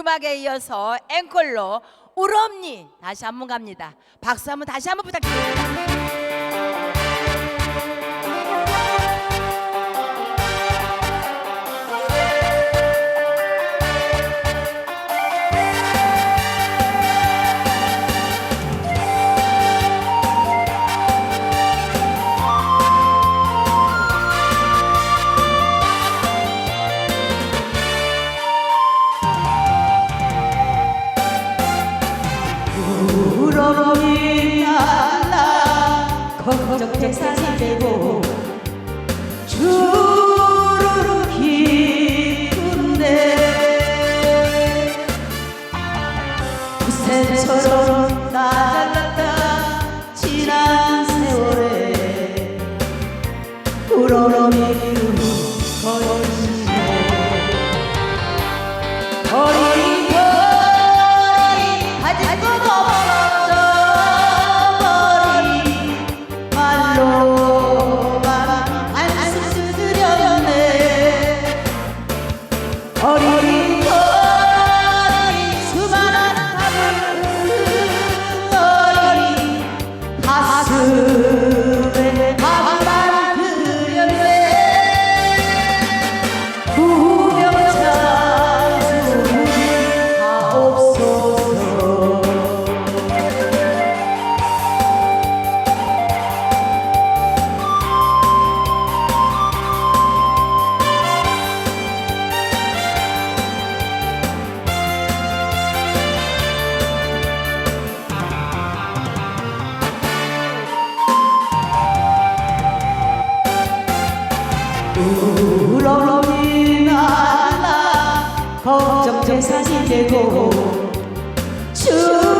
주막에 이어서 앵콜로 우럼니 다시 한 번 갑니다. 박수 한번 다시 한번 부탁드립니다. 우러러니 날라 걱정 산이 되고 주르르 기쁜데 새처럼 어 걱정 재산이 되고 주